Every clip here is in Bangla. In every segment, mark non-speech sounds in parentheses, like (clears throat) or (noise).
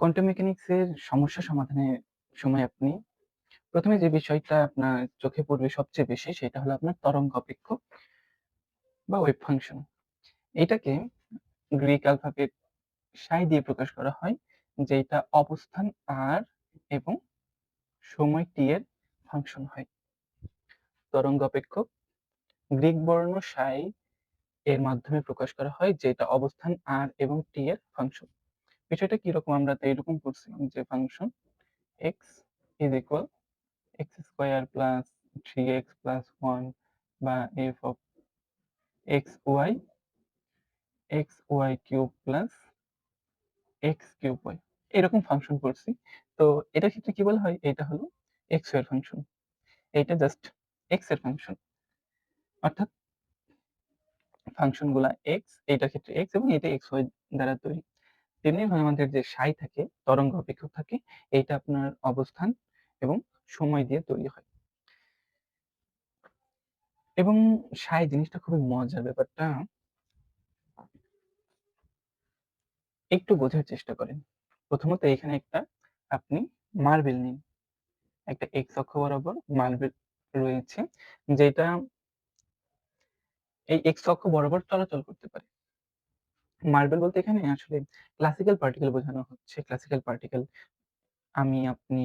কোয়ান্টাম মেকানিক্সের সমস্যা সমাধানের সময় আপনি প্রথমে যে বিষয়টা আপনার চোখে পড়বে সবচেয়ে বেশি সেটা হলো আপনার তরঙ্গ অপেক্ষক বা ওয়েভ ফাংশন। এটাকে গ্রিক অ্যালফাবেট সাই দিয়ে প্রকাশ করা হয়, যেটা অবস্থান আর এবং সময় টি এর ফাংশন হয়। তরঙ্গ অপেক্ষক গ্রিক বর্ণ সাই এর মাধ্যমে প্রকাশ করা হয়, যেটা অবস্থান আর এবং টি এর ফাংশন। বিষয়টা কীরকম আমরা তো এরকম করছিলাম যে function x is equal x square plus 3x plus 1 বা f of xy xy cube plus x cube y এরকম ফাংশন করছি। তো এটার ক্ষেত্রে কি বলা হয়? এটা হলো x এর ফাংশন। এইটা জাস্ট x এর ফাংশন। অর্থাৎ ফাংশনগুলা x এটার ক্ষেত্রে x এবং এটা xy দ্বারা তৈরি। তেমনিভাবে আমাদের যে সাই থাকে, তরঙ্গ অপেক্ষক থাকে, এইটা আপনার অবস্থান এবং সময় দিয়ে তৈরি হয়। এবং সাই জিনিসটা খুবই মজার ব্যাপারটা একটু বোঝার চেষ্টা করেন। প্রথমত এখানে একটা আপনি মার্বেল নিন। একটা এক্স অক্ষ বরাবর মার্বেল রয়েছে যেটা এই এক্স অক্ষ বরাবর চলাচল করতে পারে। মার্বেল বলতে এখানে আসলে ক্লাসিক্যাল পার্টিকেল বোঝানো হচ্ছে। ক্লাসিক্যাল পার্টিকেল আমি, আপনি,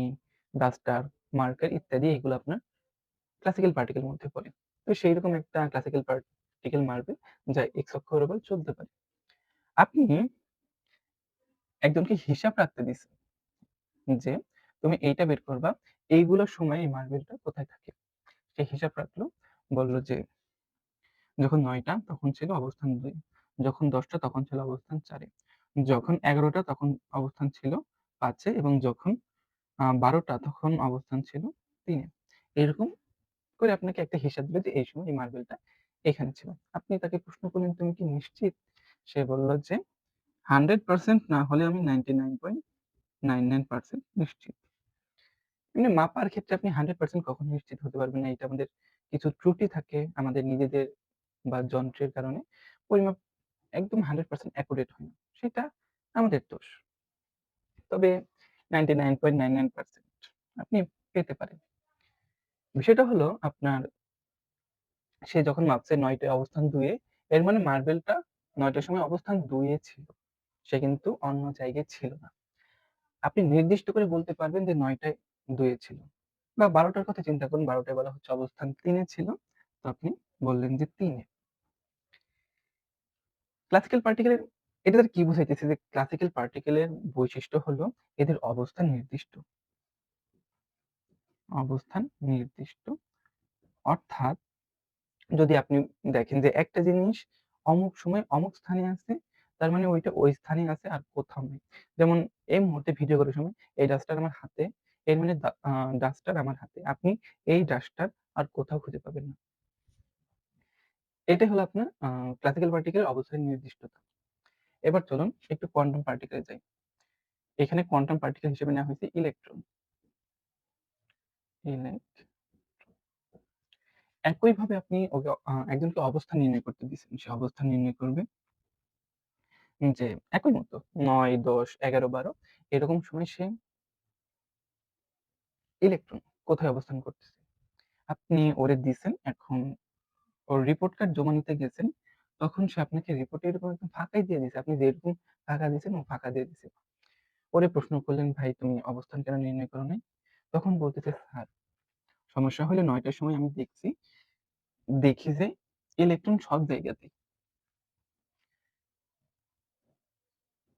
ডাস্টার, মার্কার ইত্যাদি এগুলো আপনার ক্লাসিক্যাল পার্টিকেল মধ্যে পড়ে। তো সেইরকম একটা ক্লাসিক্যাল পার্টিকেল মার্বেল যা এক্স অক্ষ বরাবর চলতে পারে। আপনি একজনকে হিসাব রাখতে দিছেন যে তুমি এইটা বের করবা, এইগুলোর সময় এই মার্বেলটা কোথায় থাকে? সে হিসাব রাখল, বলল যে যখন নয়টা তখন ছিল অবস্থান ২, যখন ১০ টা তখন ছিল অবস্থান ৪ এ, যখন এগারোটা তখন অবস্থান ছিল ৫ এ এবং যখন আ ১২ টা তখন অবস্থান ছিল ৩ এ। এরকম করে আপনাকে একটা হিসাব দিবে যে এই সময় এই মার্বেলটা এখানে ছিল। আপনি তাকে প্রশ্ন করলেন, "তুমি কি নিশ্চিত?" সে বলল যে, "100% না হলেও আমি 99.99% নিশ্চিত।" এমনি মাপার ক্ষেত্রে আপনি 100% কখনো নিশ্চিত হতে পারবেন না। এটা আমাদের কিছু ত্রুটি থাকে আমাদের নিজেদের বা যন্ত্রের কারণে পরিমাপ একদম 100% অ্যাকুরেট হয় না। সেটা আমাদের দোষ। তবে 99.99% আপনি পেতে পারেন। বিষয়টা হলো আপনার সে যখন মাপছে ৯ টায় অবস্থান দুয়ে এর মানে মার্বেলটা নয়টার সময় অবস্থান দুয়ে ছিল। সে কিন্তু অন্য জায়গায় ছিল না। আপনি নির্দিষ্ট করে বলতে পারবেন যে নয়টায় দুয়ে ছিল। বা বারোটার কথা চিন্তা করুন, ১২ টায় বলা হচ্ছে অবস্থান তিনে ছিল। তো আপনি বললেন যে ৩ এ। ক্লাসিক্যাল পার্টিকেলের এটা দ্বারা কি বুঝাইতেছে যে ক্লাসিক্যাল পার্টিকেলের বৈশিষ্ট্য হলো এদের অবস্থান নির্দিষ্ট। অবস্থান নির্দিষ্ট। অর্থাৎ যদি আপনি দেখেন যে একটা জিনিস অমুক সময় অমুক স্থানে আছে, তার মানে ওইটা ওই স্থানেই আছে আর কোথাও নেই। যেমন এই মুহূর্তে ভিডিও করার সময় এই ডাস্টার আমার হাতে, এর মানে ডাস্টার আমার হাতে। আপনি এই ডাস্টার আর কোথাও খুঁজে পাবেন না। এটাই হলো আপনার ক্লাসিক্যাল পার্টিকেলের অবস্থান নির্দিষ্টতা। এবার চলুন একটু কোয়ান্টাম পার্টিকেলে যাই। এখানে কোয়ান্টাম পার্টিকেল হিসেবে নেওয়া হয়েছে ইলেকট্রন। ইলেক একইভাবে আপনি ওকে একজনকে অবস্থান নির্ণয় করতে দিছেন। সে অবস্থান নির্ণয় করবে যে একই মতো নয় দশ এগারো বারো এরকম সময় সে ইলেকট্রন কোথায় অবস্থান করতেছে। আপনি ওরে দিছেন, এখন ওর রিপোর্ট কার্ড জমা নিতে গেছেন, তখন সে আপনাকে রিপোর্টে এরকম একদম ফাঁকাই দিয়ে দিছে। আপনি যেরকম ফাঁকা দিয়েছেন ও ফাঁকা দিয়ে দিছে। ওরে প্রশ্ন করলেন, "ভাই তুমি অবস্থান কেন নির্ণয় করো নাই?" তখন বলতেছে, "স্যার সমস্যা হলো ৯ টার সময় আমি দেখছি, দেখি যে ইলেকট্রন সব জায়গাতেই।"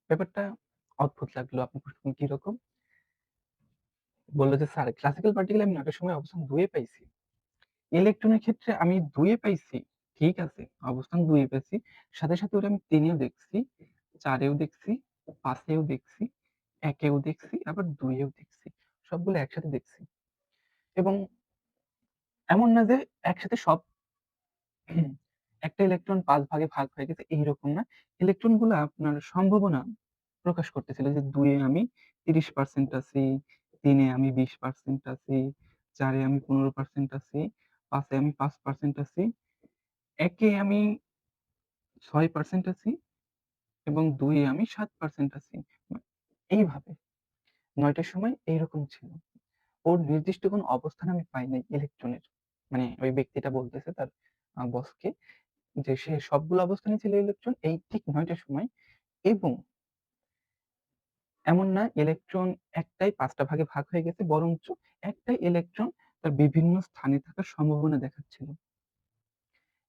ব্যাপারটা অদ্ভুত লাগল। আপনি প্রশ্ন "কীরকম?" বলল যে, "স্যার ক্লাসিক্যাল পার্টিকেলে আমি ৯ টার সময় অবস্থান ২ এ পাইছি। ইলেকট্রনের ক্ষেত্রে আমি ২ এ পাইছি। ঠিক আছে, অবস্থান ২ এ পেয়েছি। সাথে, সাথে ওটা আমি ৩ এও দেখছি, ৪ এও দেখছি, ৫ এও দেখছি, ১ এও দেখছি, আবার ২ এও দেখছি। সবগুলো একসাথে দেখছি। এবং এমন না যে একসাথে সব (clears throat) একটা ইলেকট্রন ৫ ভাগে ভাগ হয়ে গেছে এইরকম না। ইলেকট্রনগুলো আপনার সম্ভাবনা প্রকাশ করতেছিল যে ২ এ আমি ৩০% আছি, ৩ এ আমি ২০% আছি, চারে আমি ১৫% আছি, ৫ এ আমি ৫% আছি, ১ এ আমি ৬% আছি এবং ২ এ আমি ৭% আছি। এইভাবে ৯ টার সময় এইরকম ছিল। ওর নির্দিষ্ট কোনো অবস্থান আমি পাই নাই ইলেকট্রনের। মানে ওই ব্যক্তিটা বলতেছে তার বসকে যে সে সবগুলো অবস্থানে ছিল ইলেকট্রন এই ঠিক ৯ টার সময় এবং এমন না ইলেকট্রন একটাই ৫ টা ভাগে ভাগ হয়ে গেছে বরঞ্চ একটাই ইলেকট্রন তার বিভিন্ন স্থানে থাকার সম্ভাবনা দেখাচ্ছিল।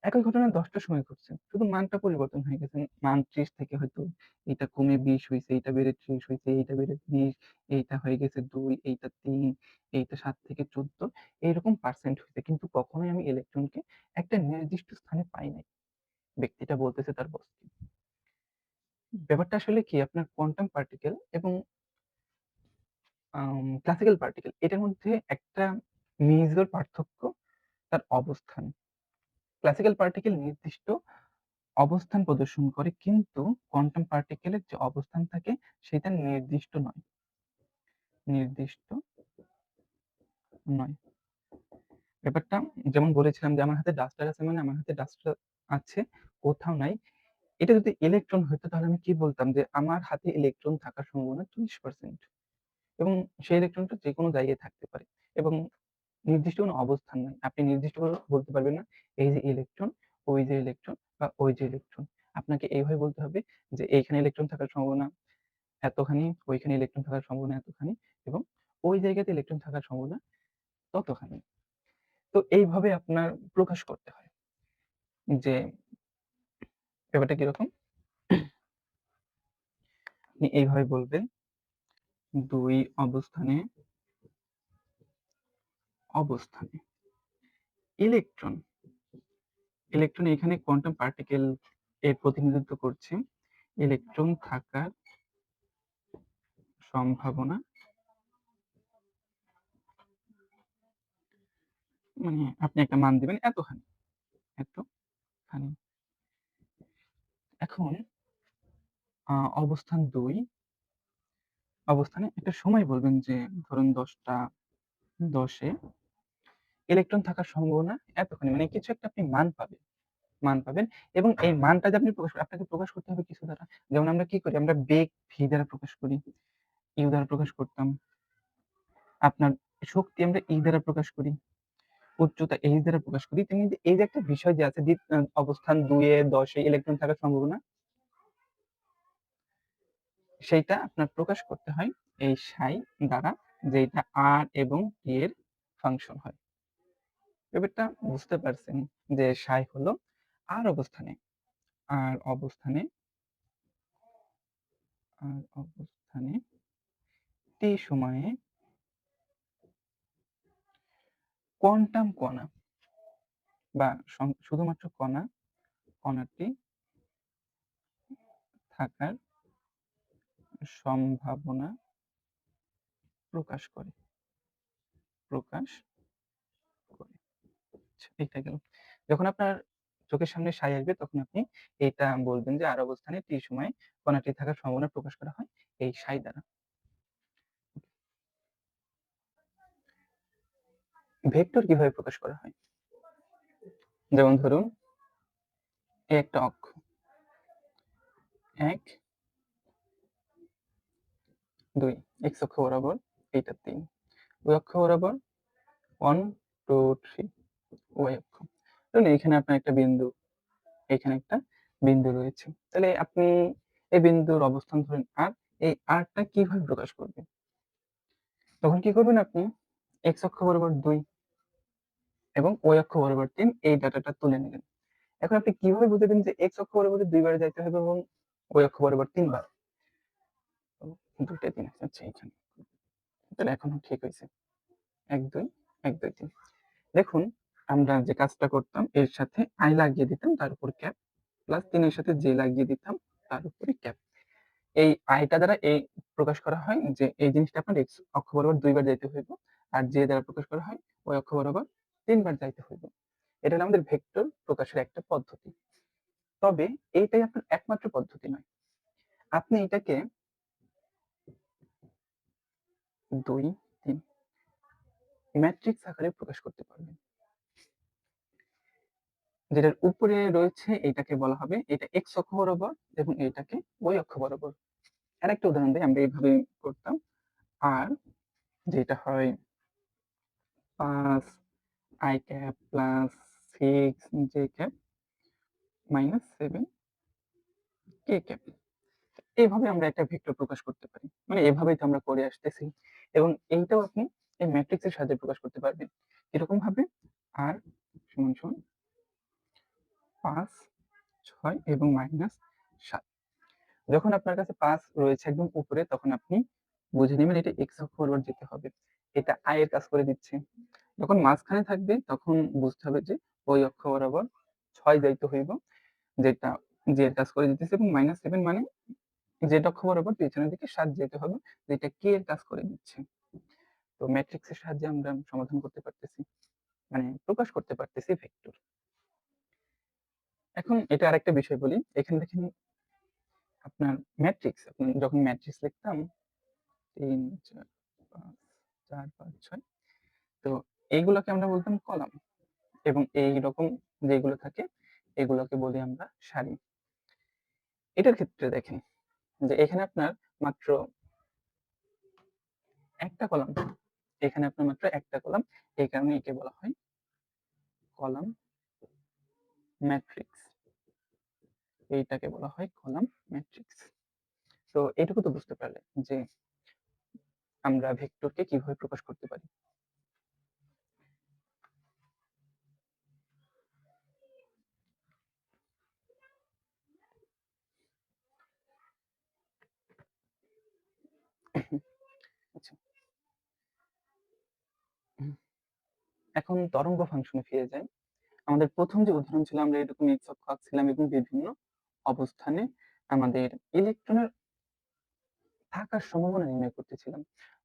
একই ঘটনা দশটার সময় ঘটছে। শুধু মানটা পরিবর্তন হয়ে গেছে। মান ৩০ থেকে হয়তো এইটা কমে ২০ হয়েছে এইটা বেড়ে ৩০ হইছে, এইটা বেড়ে ২০, এইটা হয়ে গেছে দুই এইটা তিন এইটা সাত থেকে ১৪ এইরকম পার্সেন্ট হইছে। কিন্তু কখনোই আমি ইলেকট্রনকে একটা নির্দিষ্ট স্থানে পাই নাই। ব্যক্তিটা বলতেছে তার বসকে। ব্যাপারটা আসলে কি আপনার কোয়ান্টাম পার্টিকেল এবং ক্লাসিক্যাল পার্টিকেল এটার মধ্যে একটা মেজর পার্থক্য তার অবস্থান। ক্লাসিক্যাল পার্টিকেল নির্দিষ্ট অবস্থান প্রদর্শন করে কিন্তু কোয়ান্টাম পার্টিকেলের যে অবস্থান থাকে সেটা নির্দিষ্ট নয়। নির্দিষ্ট নয়। ব্যাপারটা যেমন বলেছিলাম যে আমার হাতে ডাস্টার আছে মানে আমার হাতে ডাস্টার আছে, কোথাও নাই। এটা যদি ইলেকট্রন হইতো তাহলে আমি কি বলতাম যে আমার হাতে ইলেকট্রন থাকার সম্ভাবনা 40% এবং সেই ইলেকট্রনটা যেকোনো জায়গায় থাকতে পারে এবং নির্দিষ্ট কোনো অবস্থান নাই। আপনি নির্দিষ্ট করে বলতে পারবেন না এই যে ইলেকট্রন, ওই যে ইলেকট্রন বা ওই যে ইলেকট্রন। আপনাকে এইভাবে বলতে হবে যে এইখানে ইলেকট্রন থাকার সম্ভাবনা এতখানি, ওইখানে ইলেকট্রন থাকার সম্ভাবনা এতখানি এবং ওই জায়গাতে ইলেকট্রন থাকার সম্ভাবনা ততখানি। তো এইভাবে আপনার প্রকাশ করতে হয়। যে ব্যাপারটা কীরকম? আপনি এইভাবে বলবেন দুই অবস্থানে অবস্থানে ইলেকট্রন, ইলেকট্রন এখানে কোয়ান্টাম পার্টিকেল এর প্রতিনিধিত্ব করছে। ইলেকট্রন থাকার সম্ভাবনা মানে আপনি একটা মান দিবেন এতখানি, এতখানি। এখন অবস্থান দুই অবস্থানে একটা সময় বলবেন যে ধরুন ১০ টা ১০ এ ইলেকট্রন থাকার সম্ভাবনা এতখানি। মানে কিছু একটা আপনি মান পাবেন, মান পাবেন এবং এই মানটা যে আপনি প্রকাশ আপনাকে প্রকাশ করতে হবে কিছু দ্বারা। যেমন আমরা কি করি? আমরা বেগ v দ্বারা প্রকাশ করি, u দ্বারা প্রকাশ করতাম। আপনার শক্তি আমরা E দ্বারা প্রকাশ করি। উচ্চতা h দ্বারা প্রকাশ করি। তেমনি এই যে একটা বিষয় যে আছে অবস্থান ২ এ ১০ এ ইলেকট্রন থাকার সম্ভাবনা সেইটা আপনার প্রকাশ করতে হয় এই সাই দ্বারা যেটা আর এবং t এর ফাংশন হয়। ব্যাপারটা বুঝতে পারছেন যে সাই হলো আর অবস্থানে, আর অবস্থানে আর অবস্থানে t সময়ে কোয়ান্টাম কণা বা শুধুমাত্র কণা, কণাটি থাকার সম্ভাবনা প্রকাশ করে। প্রকাশ করে। আচ্ছা গেল। যখন আপনার চোখের সামনে সাই আসবে, তখন আপনি এইটা বলবেন যে আর অবস্থানে t সময় কণাটি থাকার সম্ভাবনা প্রকাশ করা হয় এই সাই দ্বারা। ভেক্টর কীভাবে প্রকাশ করা হয়? যেমন ধরুন, একটা অক্ষ। ১ ২ x অক্ষ বরাবর এইটা ৩ y অক্ষ বরাবর 1 2 3 y অক্ষ। এইখানে আপনার একটা বিন্দু, এইখানে একটা বিন্দু রয়েছে। তাহলে আপনি এই বিন্দুর অবস্থান ধরেন r, এই r টা কীভাবে প্রকাশ করবেন? তখন কি করবেন আপনি x অক্ষ বরাবর ২ এবং y অক্ষ বরাবর ৩ এই ডাটাটা তুলে নিলেন। এখন আপনি কীভাবে বুঝাবেন যে x অক্ষ বরাবর ২ বার যাইতে হবে এবং y অক্ষ বরাবর ৩ বার? ২ টা ৩ আচ্ছা এইখানে। তাহলে এখনও ঠিক হইছে। ১ ২ ১ ২ ৩ দেখুন, আমরা যে কাজটা করতাম, এর সাথে i লাগিয়ে দিতাম, তার উপর ক্যাপ, প্লাস ৩ এর সাথে j লাগিয়ে দিতাম, তার উপরে ক্যাপ। এই i টা দ্বারা এই প্রকাশ করা হয় যে, এই জিনিসটা আপনার x অক্ষ বরাবর ২ বার যাইতে হইব। আর j দ্বারা প্রকাশ করা হয়, ওই অক্ষ বরাবর তিনবার যাইতে হইব। এটা হলো আমাদের ভেক্টর প্রকাশের একটা পদ্ধতি। তবে এইটাই আপনার একমাত্র পদ্ধতি নয়। আপনি এটাকে ২ ৩ ম্যাট্রিক্স আকারে প্রকাশ করতে পারবেন। যেটার উপরে রয়েছে এটাকে বলা হবে, এটা এক্স অক্ষ বরাবর এবং এটাকে y অক্ষ বরাবর। আরেকটা উদাহরণ দেই আমরা এইভাবে করতাম। আর যেটা হয় 5 i cap plus 6 j cap minus seven K cap. এভাবে আমরা একটা ভেক্টর প্রকাশ করতে পারি। মানে এভাবেই তো আমরা করে আসতেছি এবং এইটাও আপনি এই ম্যাট্রিক্সের সাহায্যে প্রকাশ করতে পারবেন। এরকম ভাবে আর সমান, সমান 5, 6 এবং মাইনাস সাত যখন আপনার কাছে পাঁচ রয়েছে একদম উপরে তখন আপনি বুঝে নেবেন এটা এক্স বরাবর যেতে হবে। এটা এর কাজ করে দিচ্ছে। যখন মাঝখানে থাকবে তখন বুঝতে হবে যে ওই অক্ষ বরাবর ছয় যাইতে হইব যেটা এর কাজ করে দিতেছে এবং মাইনাস সেভেন মানে z অক্ষ বরাবর পেছনের দিকে 7 যেতে হবে যেটা কে এর কাজ করে দিচ্ছে। তো ম্যাট্রিক্সের সাহায্যে আমরা সমাধান করতে পারতেছি। মানে প্রকাশ করতে পারতেছি ভেক্টর। এখন এটা আরেকটা বিষয় বলি। এখানে দেখেন আপনার ম্যাট্রিক্স আপনি যখন ম্যাট্রিক্স লিখতাম ৩, ৪, ৫, ৪, ৫, ৬ তো এইগুলোকে আমরা বলতাম কলাম এবং এই রকম যেগুলো থাকে এগুলোকে বলি আমরা সারি। এটার ক্ষেত্রে দেখেন যে এখানে আপনার মাত্র একটা কলাম, এখানে আপনার মাত্র একটা কলাম। এই কারণে একে বলা হয় কলাম ম্যাট্রিক্স। এইটাকে বলা হয় কলাম ম্যাট্রিক্স। তো এটুকু তো বুঝতে পারলে যে আমরা ভেক্টরকে কীভাবে প্রকাশ করতে পারি আচ্ছা এখন তরঙ্গ ফাংশনে ফিরে যাই। আমাদের প্রথম যে উদাহরণ ছিল, আমরা এরকম এক্স অক্ষ আঁকছিলাম এবং বিভিন্ন অবস্থানে আমাদের ইলেকট্রনের থাকার সম্ভাবনা নির্ণয় করতেছিলাম।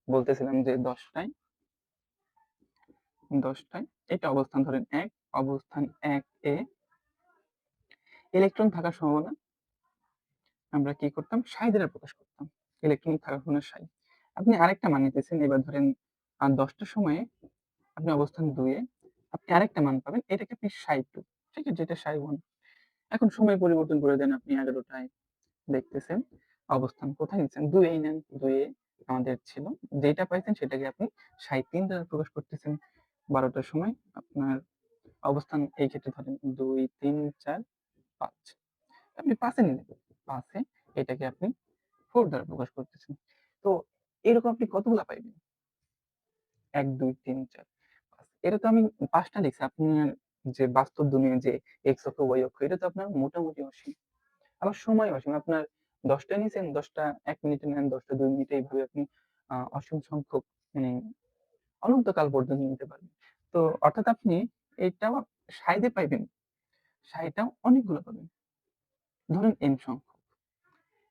বলতেছিলাম যে দশটায় দশটায়, এটা অবস্থান ধরেন এক, অবস্থান এক এ ইলেকট্রন থাকার সম্ভাবনা, আমরা কি করতাম? সাই দ্বারা প্রকাশ করতাম। ইলেকট্রন থাকার সম্ভাবনা সাই আপনি আরেকটা মান নিতেছেন, এবার ধরেন দশটার সময়ে আপনি অবস্থান দুয়ে আপনি আরেকটা মান পাবেন, এটাকে আপনি সাই টু, ঠিক আছে? যেটা সাই ওয়ান। এখন সময় পরিবর্তন করে দেন আপনি এগারোটায়। দেখতেছেন, অবস্থান কোথায় নিচ্ছেন দুয়েই নেন দুয়ে আমাদের ছিল। যেটা পাইছেন সেটাকে আপনি সাই তিন দ্বারা প্রকাশ করতেছেন। বারোটার সময় আপনার অবস্থান এই ক্ষেত্রে ধরেন দুই, তিন, চার, পাঁচ। আপনি পাঁচে নিলেন। পাঁচে এটাকে আপনি ফোর দ্বারা প্রকাশ করতেছেন। তো এরকম আপনি কতগুলা পাইবেন? এক, দুই, তিন, চার। এটা তো আমি পাঁচটা লিখছি আপনার যে বাস্তব দুনিয়া যে এক্স অক্ষ ওয়াই অক্ষ, এটা তো আপনার মোটামুটি অসীম। আবার সময় অসীম। আপনার দশটা নিয়েছেন দশটা এক মিনিটে নেন, দশটা দুই মিনিটে এইভাবে আপনি অসীম সংখ্যক মানে অনন্তকাল পর্যন্ত নিতে পারবেন। তো অর্থাৎ আপনি এটাও সাইডে পাইবেন। সাইটাও অনেকগুলো পাবেন। ধরুন এন সংখ্যক।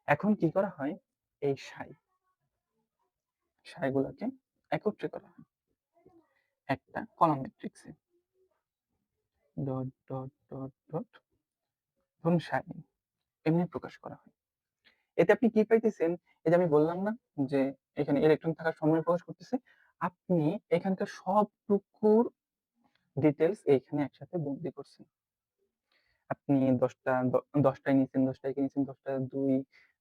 এখন কি করা হয়? এই সাই। সাইগুলোকে একত্রে করা হয়। একটা কলাম ম্যাট্রিক্সে ডট ডট ডট ডট ধরুন সাই এমনি প্রকাশ করা হয়। এতে আপনি কি পাইতেছেন? এই যে আমি বললাম না যে এখানে ইলেকট্রন থাকার সময় প্রকাশ করতেছে, আপনি এখানকার সবটুকুর ডিটেলস এইখানে একসাথে বন্দি করছেন। আপনি দশটা দশটায় নিয়েছেন দশটায় কিনেছেন দশটা দুই,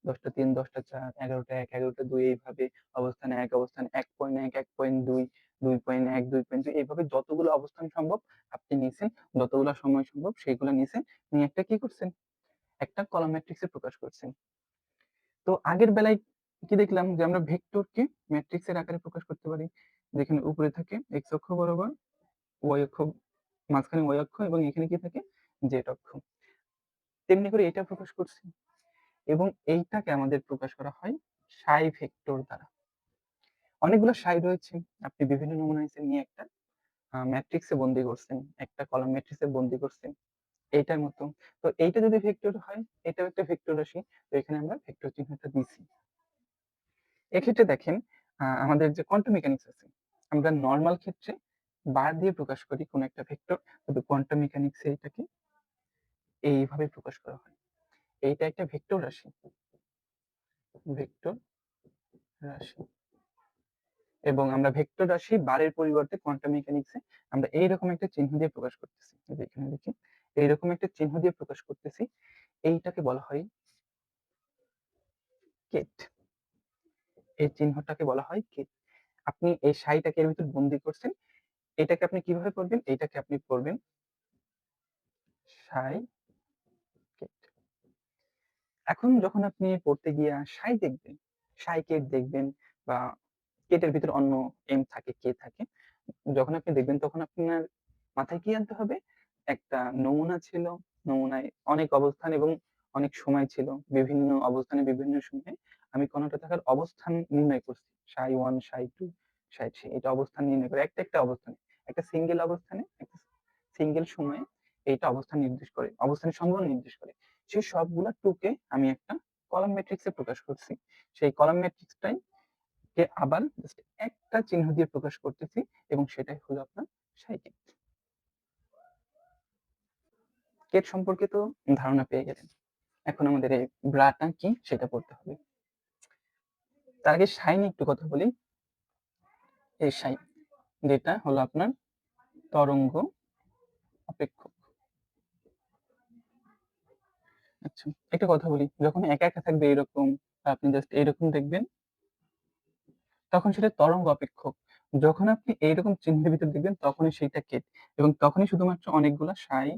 দশটা তিন, দশটা চার, এগারোটা এক, এগারোটা দুই এইভাবে অবস্থান এক অবস্থান এক পয়েন্ট এক এক পয়েন্ট দুই দুই পয়েন্ট এক, দুই পয়েন্ট দুই, এইভাবে যতগুলো অবস্থান সম্ভব আপনি নিয়েছেন যতগুলো সময় সম্ভব সেইগুলো নিয়েছেন নিয়ে একটা কি করছেন? একটা কলাম ম্যাট্রিক্সে প্রকাশ করছেন। তো আগের বেলায় কি দেখলাম যে আমরা ভেক্টরকে ম্যাট্রিক্সের আকারে প্রকাশ করতে পারি। যেখানে উপরে থাকে এক্স অক্ষ বরাবর ওয়াই অক্ষ, মাঝখানে ওয়াই অক্ষ এবং এখানে কি থাকে? জেড অক্ষ। তেমনি করে এটা প্রকাশ করছি। এবং এইটাকে আমাদের প্রকাশ করা হয় সাই ভেক্টর দ্বারা। অনেকগুলো সাইড রয়েছে। আপনি বিভিন্ন নমুনা নিয়ে একটা ম্যাট্রিক্সে বন্দি করছেন, একটা কলাম ম্যাট্রিক্সে বন্দি করছেন, এইটার মতো। তো এইটা যদি ভেক্টর হয়, এটাও একটা ভেক্টর রাশি, তো এখানে আমরা ভেক্টর চিহ্নটা দিছি এক্ষেত্রে দেখেন আমাদের যে কোয়ান্টাম মেকানিক্স আছে, আমরা নর্মাল ক্ষেত্রে বার দিয়ে প্রকাশ করি কোন একটা ভেক্টর তবে কোয়ান্টাম মেকানিক্সে এটাকে এইভাবে প্রকাশ করা হয়। এইটা একটা ভেক্টর রাশি। ভেক্টর রাশি। এবং আমরা ভেক্টর রাশি বারের পরিবর্তে কোয়ান্টাম মেকানিক্সে আমরা এইরকম একটা চিহ্ন দিয়ে প্রকাশ করতেছি। এখানে দেখি, এইরকম একটা চিহ্ন দিয়ে প্রকাশ করতেছি। এইটাকে বলা হয় কেট। এই চিহ্নটাকে বলা হয় কে আপনি এই সাইটাকে এর ভিতর বন্দি করছেন, এটাকে আপনি কীভাবে পড়বেন? এটাকে আপনি পড়বেন সাই কেট। এখন যখন আপনি পড়তে গিয়া সাই দেখবেন, সাই কেট দেখবেন বা কেটের ভিতর অন্য এম থাকে কে থাকে। যখন আপনি দেখবেন তখন আপনার মাথায় কি আনতে হবে? একটা নমুনা ছিল, নমুনায় অনেক অবস্থান এবং অনেক সময় ছিল। বিভিন্ন অবস্থানে, বিভিন্ন সময়ে আমি কোনটা থাকার অবস্থান নির্ণয় করছি। সাই ওয়ান সাই টু সাই থ্রি এটা অবস্থান নির্ণয় করে, একটা একটা অবস্থানে। একটা সিঙ্গেল অবস্থানে, একটা সিঙ্গেল সময়ে এইটা অবস্থান নির্দেশ করে, অবস্থানের সম্ভাবনা নির্দেশ করে। সেই সবগুলা টুকে আমি একটা কলাম ম্যাট্রিক্সে প্রকাশ করছি। সেই কলাম ম্যাট্রিক্সটাই কে আবার জাস্ট একটা চিহ্ন দিয়ে প্রকাশ করতেছি এবং সেটাই হলো আপনার সাইকেল কেট সম্পর্কে তো ধারণা পেয়ে গেলেন। এখন আমাদের এই ব্রাটা কি সেটা পড়তে হবে। তার আগে সাই নিয়ে একটু কথা বলি। এই সাই যেটা হলো আপনার তরঙ্গ অপেক্ষক। আচ্ছা একটা কথা বলি। যখন একা একা থাকবে এরকম, আপনি জাস্ট এরকম দেখবেন তখন সেটা তরঙ্গ অপেক্ষক। যখন আপনি এইরকম চিহ্নের ভিতর দেখবেন, তখনই সেইটা কেট এবং তখনই শুধুমাত্র অনেকগুলা সাই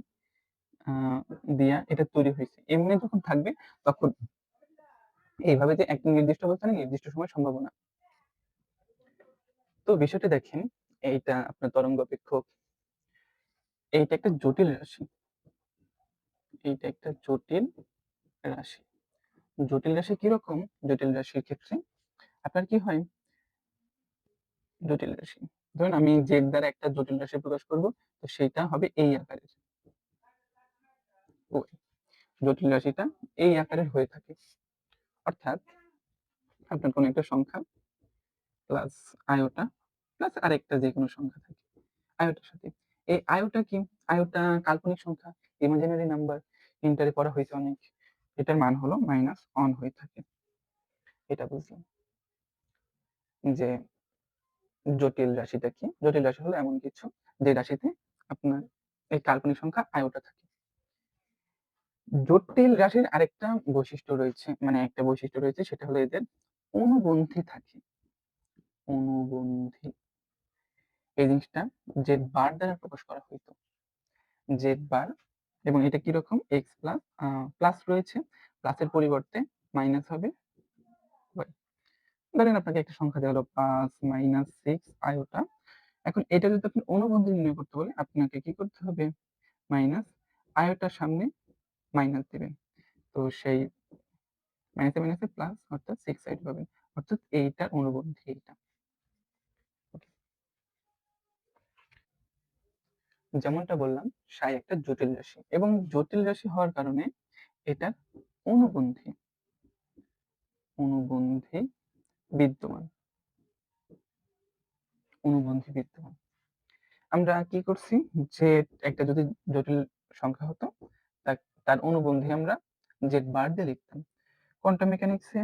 দিয়া এটা তৈরি হয়েছে। এমনি যখন থাকবে, তখন এইভাবে যে একটা নির্দিষ্ট অবস্থানে নির্দিষ্ট সময় সম্ভাবনা। তো বিষয়টা দেখেন, এইটা আপনার তরঙ্গ অপেক্ষক। এইটা একটা জটিল রাশি। এইটা একটা জটিল রাশি। জটিল রাশি কীরকম? জটিল রাশির ক্ষেত্রে আপনার কি হয়? জটিল রাশি। ধরুন আমি জেড দ্বারা একটা জটিল রাশি প্রকাশ করব, তো সেটা হবে এই আকারের। জটিল রাশিটা এই আকারের হয়ে থাকে। অর্থাৎ আপনার কোনো একটা সংখ্যা প্লাস আয়োটা প্লাস আরেকটা যে কোনো সংখ্যা থাকে আয়োটার সাথে। এই আয়োটা কি? আয়োটা কাল্পনিক সংখ্যা, ইমাজিনারি নাম্বার, ইন্টারে পড়া হয়েছে অনেক। এটার মান হলো মাইনাস অন হয়ে থাকে। এটা বুঝলাম। যে জটিল রাশিটা কি? জটিল রাশি হলো এমন কিছু যে রাশিতে আপনার এই কাল্পনিক সংখ্যা আয়োটা থাকে। জটিল রাশির আরেকটা বৈশিষ্ট্য রয়েছে মানে একটা বৈশিষ্ট্য রয়েছে, সেটা হলো এদের অনুবন্ধী থাকে। অনুবন্ধী। এই জিনিসটা জেড বার দ্বারা প্রকাশ করা হইতো। জেড বার এবং এটা কীরকম এক্স প্লাস প্লাস রয়েছে। প্লাসের পরিবর্তে মাইনাস হবে। ধরেন আপনাকে একটা সংখ্যা দেওয়া হলো, পাঁচ মাইনাস সিক্স আয়োটা এখন এটা যদি আপনি অনুবন্ধী নির্ণয় করতে বলে আপনাকে কি করতে হবে? মাইনাস আয়োটার সামনে মাইনাস দেবেন। তো সেই মাইনাসে মাইনাসে প্লাস অর্থাৎ সিক্স সাইড পাবেন। অর্থাৎ এইটার অনুবন্ধী এইটা। যেমনটা বললাম, সাই একটা জটিল রাশি এবং জটিল রাশি হওয়ার কারণে এটা অনুবন্ধী অনুবন্ধী বিদ্যমান। অনুবন্ধী বিদ্যমান। আমরা কি করছি যে একটা যদি জটিল সংখ্যা হতো, তার অনুবন্ধী আমরা জেড বার দিয়ে লিখতাম, কোয়ান্টাম মেকানিক্সে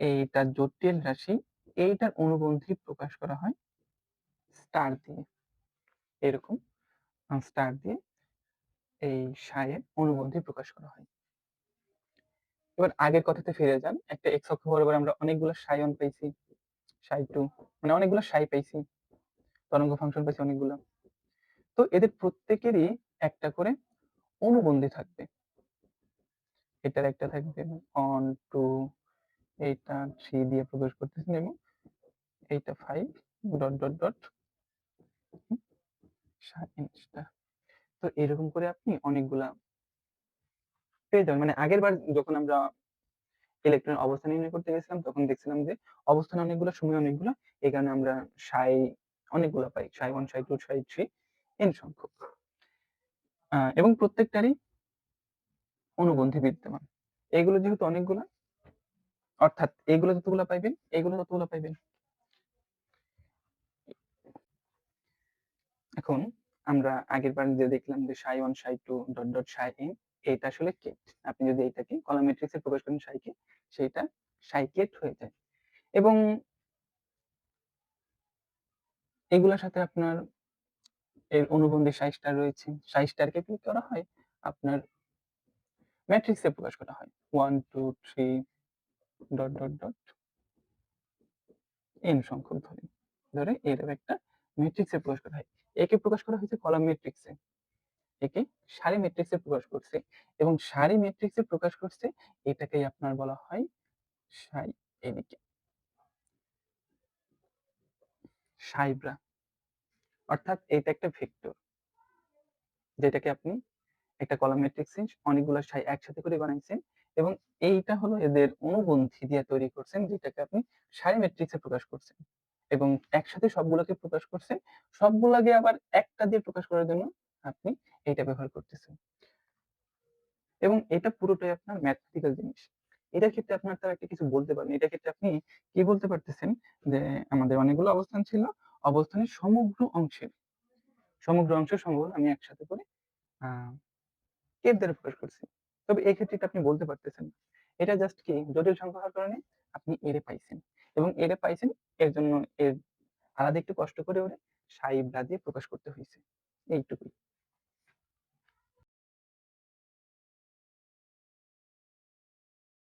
এইটা জটিল রাশি, এইটার অনুবন্ধী প্রকাশ করা হয় স্টার দিয়ে। এরকম স্টার দিয়ে এই সায়ের অনুবন্ধী প্রকাশ করা হয়। এবার আগের কথাতে ফিরে যান। একটা এক্স অক্ষ বরাবর আমরা অনেকগুলো সাই অন পাইছি সাই টু মানে অনেকগুলো সাই পাইছি তরঙ্গ ফাংশন পাইছি অনেকগুলো। তো এদের প্রত্যেকেরই একটা করে অনুবন্ধী থাকবে। এটার একটা থাকবে অন টু এইটা থ্রি দিয়ে প্রবেশ করতেছেন এবং এইটা ফাইভ ডট ডট ডট তো এরকম করে আপনি অনেকগুলা পেয়ে যাবেন। মানে আগের বার যখন আমরা ইলেকট্রন অবস্থান নির্ণয় করতে গেছিলাম, তখন দেখছিলাম যে অবস্থান অনেকগুলো, সময় অনেকগুলো, এই কারণে আমরা সাই অনেকগুলো পাই সাই ওয়ান সাই টু সাই থ্রি এন সংখ্যক। এবং প্রত্যেকটারই অনুবন্ধী বিদ্যমান। এগুলো যেহেতু অনেকগুলো, অর্থাৎ এগুলো যতগুলো পাইবেন, এগুলো ততগুলো পাইবেন। এখন আমরা আগের বার যে দেখলাম যে psi one psi two dot dot psi N এটা আসলে কেট আপনি যদি এইটাকে কলাম ম্যাট্রিক্সে প্রকাশ করেন সাইকে, সেইটা সাইকেট হয়ে যায়। এবং এগুলোর সাথে আপনার এর অনুবন্ধী সাই স্টার রয়েছে। সাই স্টারকে কি করা হয়? আপনার ম্যাট্রিক্সে প্রকাশ করা হয়। One two three dot dot dot N সংখ্যক ধরে। ধরে এরকম একটা ম্যাট্রিক্সে প্রকাশ করা হয়। একে প্রকাশ করা হয়েছে কলাম ম্যাট্রিক্সে। একে সারি ম্যাট্রিক্সে প্রকাশ করছে এবং সারি ম্যাট্রিক্সে প্রকাশ করছে এটাকেই আপনার বলা হয় সাই এদিকে। সাইব্রা। অর্থাৎ এটা একটা ভেক্টর। যেটাকে আপনি একটা কলাম ম্যাট্রিক্সে অনেকগুলা সাই একসাথে করে বানাইছেন এবং এইটা হলো এদের অনুবন্ধী দিয়ে তৈরি করছেন যেটাকে আপনি সারি ম্যাট্রিক্সে প্রকাশ করছেন এবং একসাথে সবগুলোকে প্রকাশ করছেন, সবগুলাকে আবার একটা দিয়ে প্রকাশ করার জন্য আপনি এইটা ব্যবহার করতেছেন এবং এটা পুরোটাই আপনার ম্যাথমেটিক্যাল জিনিস। এটার ক্ষেত্রে আপনার তার একটা কিছু বলতে পারেন। এটার ক্ষেত্রে আপনি কি বলতে পারতেছেন? যে আমাদের অনেকগুলো অবস্থান ছিল, অবস্থানের সমগ্র অংশের। সমগ্র অংশের সমবল আমি একসাথে করে এর দ্বারা প্রকাশ করছি। তবে এই ক্ষেত্রে আপনি বলতে পারতেছেন এটা জাস্ট কি? জটিল সংখ্যা হওয়ার কারণে আপনি এরে পাইছেন। এবং এরে পাইছেন, এর জন্য এর আলাদা একটু কষ্ট করে ওরে সাইব্রা দিয়ে প্রকাশ করতে হয়েছে এইটুকুই।